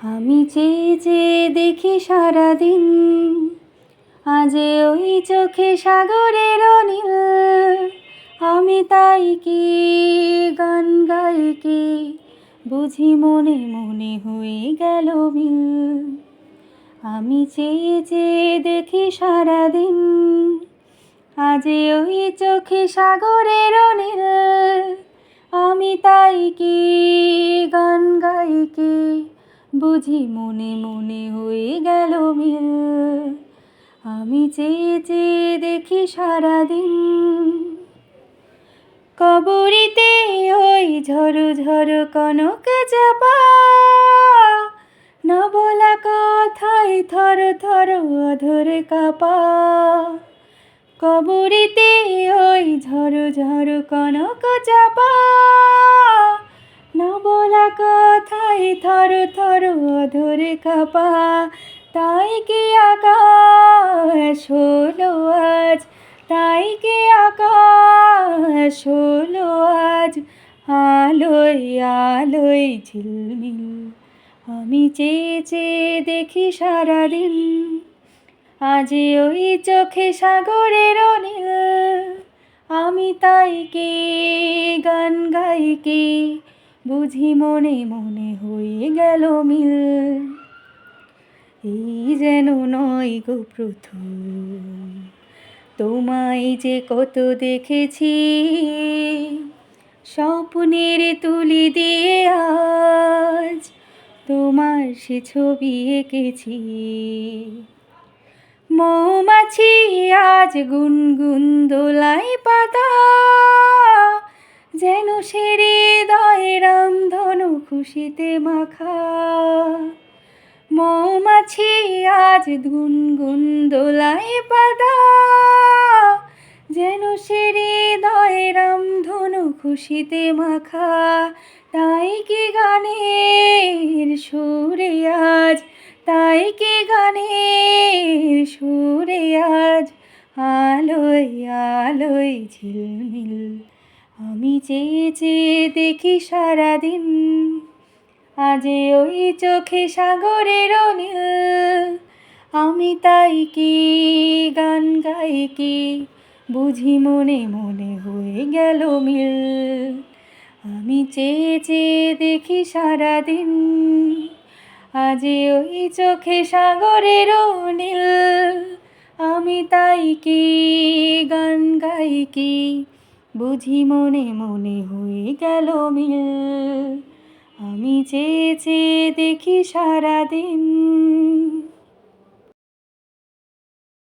আমি চেয়ে চেয়ে দেখি সারাদিন, আজ ওই চোখে সাগরের নীল আমি তাই কি গান গাই কি, বুঝি মনে মনে হয়ে গেল মিল। আমি চেয়ে চেয়ে দেখি সারাদিন, আজ ওই চোখে সাগরের নীল আমি তাই কি গান গাই কি বুঝি মনে মনে হয়ে গেল মিল। আমি চেয়ে চেয়ে দেখি সারাদিন। কবরিতে ওই ঝড়ো ঝড়ো কনক চাপা। না বলা কথায় থর থর অধরে কাপা। কবরিতে ওই ঝড়ো ঝড়ো কনক চাপা। না বলা কথাই থর থর অধরে কাপা। তাই কি আকাশ হলো আজ? তাই কি আকাশ হলো আজ? আলোয় আলোয় ঝিলমিল। আমি চেয়ে চেয়ে দেখি সারাদিন। আজ ওই চোখে সাগরের নীল আমি তাই কে, গান গাই কি? বুঝি মনে মনে হয়ে গেল মিল। এই যেন নয় গো প্রথম, তোমায় যে কত দেখেছি, স্বপ্নের তুলি দিয়ে আজ তোমার সে ছবি এঁকেছি। মৌমাছি আজ গুনগুন দোলাই পাতা যেন সে হৃদয় রামধনু খুশিতে মাখা। মৌমাছি আজ গুনগুন দোলাই পাতা যেন সে হৃদয় রামধনু খুশিতে মাখা। তাই কি গানের সুরে আজ, তাই কি গানের সুরে আজ? আলোয় আলোয় ঝিলমিল আমি চেয়ে চেয়ে দেখি সারাদিন, আজ ওই চোখে সাগরের নীল। আমি তাই কি গান গাই কি, বুঝি মনে মনে হয়ে গেল মিল। আমি চেয়ে চেয়ে দেখি সারাদিন, আজ ওই চোখে সাগরের নীল। আমি তাই কি গান গাই কি বুঝি মনে মনে হয়ে গেল মিল। আমি চেয়ে চেয়ে দেখি সারাদিন।